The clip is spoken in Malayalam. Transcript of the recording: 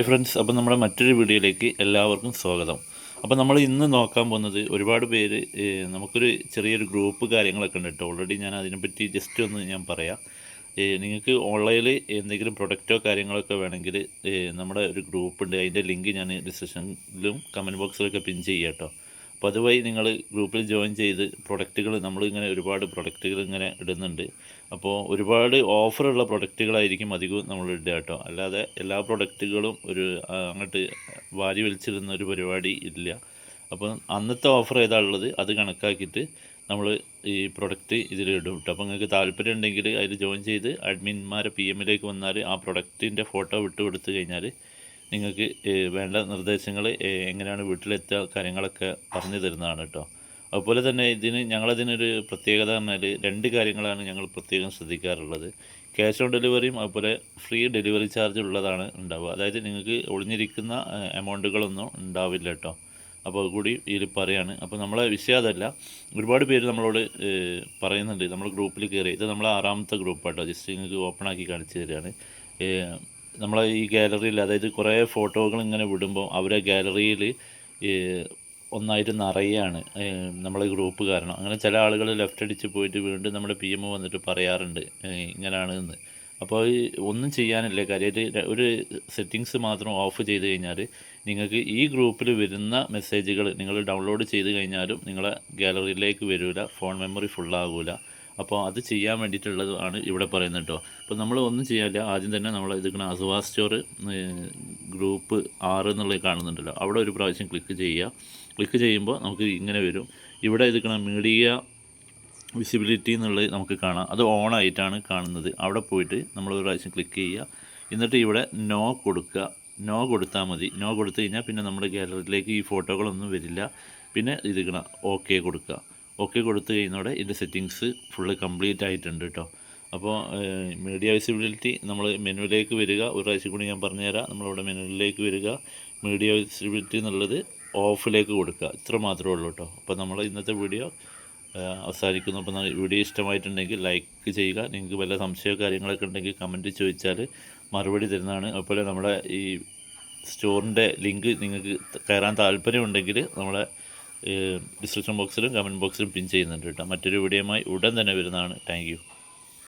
ഹൈ ഫ്രണ്ട്സ് അപ്പോൾ നമ്മുടെ മറ്റൊരു വീഡിയോയിലേക്ക് എല്ലാവർക്കും സ്വാഗതം. അപ്പോൾ നമ്മൾ ഇന്ന് നോക്കാൻ പോകുന്നത് ഒരുപാട് പേര് നമുക്കൊരു ചെറിയൊരു ഗ്രൂപ്പ് കാര്യങ്ങളൊക്കെ ഉണ്ട് കേട്ടോ. ഓൾറെഡി ഞാൻ അതിനെപ്പറ്റി ജസ്റ്റ് ഒന്ന് ഞാൻ പറയാം. നിങ്ങൾക്ക് ഓൺലൈനിൽ എന്തെങ്കിലും പ്രൊഡക്റ്റോ കാര്യങ്ങളൊക്കെ വേണമെങ്കിൽ നമ്മുടെ ഒരു ഗ്രൂപ്പ് ഉണ്ട്. അതിന്റെ ലിങ്ക് ഞാൻ ഡിസ്ക്രിപ്ഷനിലും കമന്റ് ബോക്സിലൊക്കെ പിൻ ചെയ്യാം കേട്ടോ. അതുവഴി നിങ്ങൾ ഗ്രൂപ്പിൽ ജോയിൻ ചെയ്ത് പ്രൊഡക്റ്റുകൾ നമ്മളിങ്ങനെ ഒരുപാട് പ്രൊഡക്റ്റുകൾ ഇങ്ങനെ ഇടുന്നുണ്ട്. അപ്പോൾ ഒരുപാട് ഓഫറുള്ള പ്രൊഡക്റ്റുകളായിരിക്കും അധികവും നമ്മൾ ഇടുക കേട്ടോ. അല്ലാതെ എല്ലാ പ്രൊഡക്റ്റുകളും ഒരു അങ്ങോട്ട് വാരി വലിച്ചിടുന്ന ഒരു പരിപാടി ഇല്ല. അപ്പോൾ അന്നത്തെ ഓഫർ ഏതാണ് ഉള്ളത് അത് കണക്കാക്കിയിട്ട് നമ്മൾ ഈ പ്രൊഡക്റ്റ് ഇതിലിടും കേട്ടോ. അപ്പോൾ നിങ്ങൾക്ക് താല്പര്യം ഉണ്ടെങ്കിൽ അതിൽ ജോയിൻ ചെയ്ത് അഡ്മിന്മാരെ പി എമ്മിലേക്ക് വന്നാൽ ആ പ്രൊഡക്റ്റിന്റെ ഫോട്ടോ വിട്ടു കൊടുത്തു കഴിഞ്ഞാൽ നിങ്ങൾക്ക് വേണ്ട നിർദ്ദേശങ്ങൾ എങ്ങനെയാണ് വീട്ടിലെത്തുക കാര്യങ്ങളൊക്കെ പറഞ്ഞു തരുന്നതാണ് കേട്ടോ. അതുപോലെ തന്നെ ഇതിന് ഞങ്ങളതിനൊരു പ്രത്യേകത പറഞ്ഞാൽ രണ്ട് കാര്യങ്ങളാണ് ഞങ്ങൾ പ്രത്യേകം ശ്രദ്ധിക്കാറുള്ളത്. ക്യാഷ് ഓൺ ഡെലിവറിയും അതുപോലെ ഫ്രീ ഡെലിവറി ചാർജ് ഉള്ളതാണ് ഉണ്ടാവുക. അതായത് നിങ്ങൾക്ക് ഒളിഞ്ഞിരിക്കുന്ന എമൗണ്ടുകളൊന്നും ഉണ്ടാവില്ല കേട്ടോ. അപ്പോൾ കൂടി ഇതിൽ പറയാണ്. അപ്പോൾ നമ്മളെ വിഷയം അതല്ല. ഒരുപാട് പേര് നമ്മളോട് പറയുന്നുണ്ട്. നമ്മൾ ഗ്രൂപ്പിൽ കയറി ഇത് നമ്മളെ ആറാമത്തെ ഗ്രൂപ്പാട്ടോ. ജസ്റ്റ് നിങ്ങൾക്ക് ഓപ്പൺ ആക്കി കാണിച്ചു തരികയാണ് നമ്മളെ ഈ ഗാലറിയിൽ അതായത് കുറേ ഫോട്ടോകൾ ഇങ്ങനെ വിടുമ്പോൾ അവരെ ഗാലറിയിൽ ഒന്നായിട്ട് നിറയാണ് നമ്മളെ ഗ്രൂപ്പ് കാരണം. അങ്ങനെ ചില ആളുകൾ ലെഫ്റ്റ് അടിച്ച് പോയിട്ട് വീണ്ടും നമ്മുടെ പി എം വന്നിട്ട് പറയാറുണ്ട് ഇങ്ങനെയാണ് എന്ന്. അപ്പോൾ ഒന്നും ചെയ്യാനില്ല. കാര്യമായിട്ട് ഒരു സെറ്റിങ്സ് മാത്രം ഓഫ് ചെയ്ത് കഴിഞ്ഞാൽ നിങ്ങൾക്ക് ഈ ഗ്രൂപ്പിൽ വരുന്ന മെസ്സേജുകൾ നിങ്ങൾ ഡൗൺലോഡ് ചെയ്ത് കഴിഞ്ഞാലും നിങ്ങളെ ഗാലറിയിലേക്ക് വരില്ല ഫോൺ മെമ്മറി ഫുള്ളാകൂല അപ്പോൾ അത് ചെയ്യാൻ വേണ്ടിയിട്ടുള്ളത് ആണ് ഇവിടെ പറയുന്നത് കേട്ടോ അപ്പോൾ നമ്മൾ ഒന്നും ചെയ്യാല്ല. ആദ്യം തന്നെ നമ്മൾ ഇതിക്കണ അസുവാ സ്റ്റോർ ഗ്രൂപ്പ് ആറ് എന്നുള്ളത് കാണുന്നുണ്ടല്ലോ. അവിടെ ഒരു പ്രാവശ്യം ക്ലിക്ക് ചെയ്യുക. ക്ലിക്ക് ചെയ്യുമ്പോൾ നമുക്ക് ഇങ്ങനെ വരും. ഇവിടെ ഇതിക്കണ മീഡിയ വിസിബിലിറ്റി എന്നുള്ളത് നമുക്ക് കാണാം. അത് ഓൺ ആയിട്ടാണ് കാണുന്നത്. അവിടെ പോയിട്ട് നമ്മൾ ഒരു പ്രാവശ്യം ക്ലിക്ക് ചെയ്യുക. എന്നിട്ട് ഇവിടെ നോ കൊടുക്കുക. നോ കൊടുത്താൽ മതി. നോ കൊടുത്തു കഴിഞ്ഞാൽ പിന്നെ നമ്മുടെ ഗാലറിയിലേക്ക് ഈ ഫോട്ടോകളൊന്നും വരില്ല. പിന്നെ ഇതിക്കണം ഓക്കെ കൊടുക്കുക. ഓക്കെ കൊടുത്തു കഴിയുന്നതോടെ ഇതിന്റെ സെറ്റിങ്സ് ഫുള്ള് കംപ്ലീറ്റ് ആയിട്ടുണ്ട് കേട്ടോ അപ്പോൾ മീഡിയ വിസിബിലിറ്റി നമ്മൾ മെനുവിലേക്ക് വരിക. ഒരു പ്രാവശ്യം കൂടി ഞാൻ പറഞ്ഞുതരാം. നമ്മളിവിടെ മെനുവിലേക്ക് വരിക. മീഡിയ വിസിബിലിറ്റി എന്നുള്ളത് ഓഫിലേക്ക് കൊടുക്കുക. ഇത്ര മാത്രമേ ഉള്ളൂ കേട്ടോ അപ്പോൾ നമ്മൾ ഇന്നത്തെ വീഡിയോ അവസാനിക്കുന്നു. അപ്പോൾ വീഡിയോ ഇഷ്ടമായിട്ടുണ്ടെങ്കിൽ ലൈക്ക് ചെയ്യുക. നിങ്ങൾക്ക് വല്ല സംശയമോ കാര്യങ്ങളൊക്കെ ഉണ്ടെങ്കിൽ കമന്റ് ചോദിച്ചാൽ മറുപടി തരുന്നതാണ്. അതുപോലെ നമ്മുടെ ഈ സ്റ്റോറിന്റെ ലിങ്ക് നിങ്ങൾക്ക് കയറാൻ താല്പര്യമുണ്ടെങ്കിൽ നമ്മളെ ഡിസ്ക്രിപ്ഷൻ ബോക്സിലും കമന്റ് ബോക്സിലും പിൻ ചെയ്യുന്നുണ്ട് കേട്ടോ. മറ്റൊരു വീഡിയോയുമായി ഉടൻ തന്നെ വരുന്നതാണ്. താങ്ക്